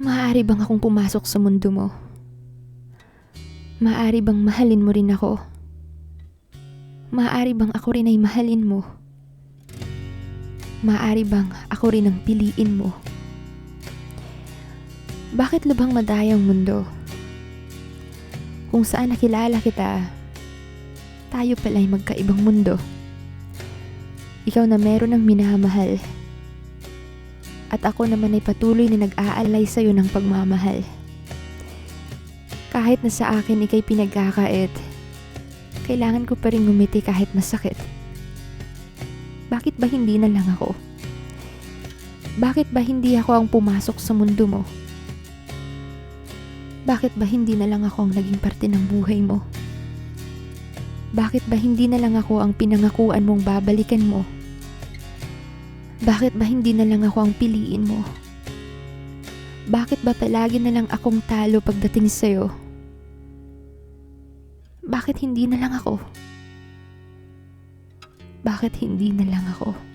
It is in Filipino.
Maaari bang akong pumasok sa mundo mo? Maaari bang mahalin mo rin ako? Maaari bang ako rin ay mahalin mo? Maaari bang ako rin ang piliin mo? Bakit lubhang madayang mundo? Kung saan nakilala kita, tayo pala'y magkaibang mundo. Ikaw na meron ng minamahal. At ako naman ay patuloy na nag-aalay sa'yo ng pagmamahal. Kahit na sa akin ikay pinagkakait, kailangan ko pa rin ngumiti kahit masakit. Bakit ba hindi na lang ako? Bakit ba hindi ako ang pumasok sa mundo mo? Bakit ba hindi na lang ako ang naging parte ng buhay mo? Bakit ba hindi na lang ako ang pinangakuan mong babalikan mo? Bakit ba hindi na lang ako ang piliin mo? Bakit ba palagi na lang akong talo pagdating sa'yo? Bakit hindi na lang ako? Bakit hindi na lang ako?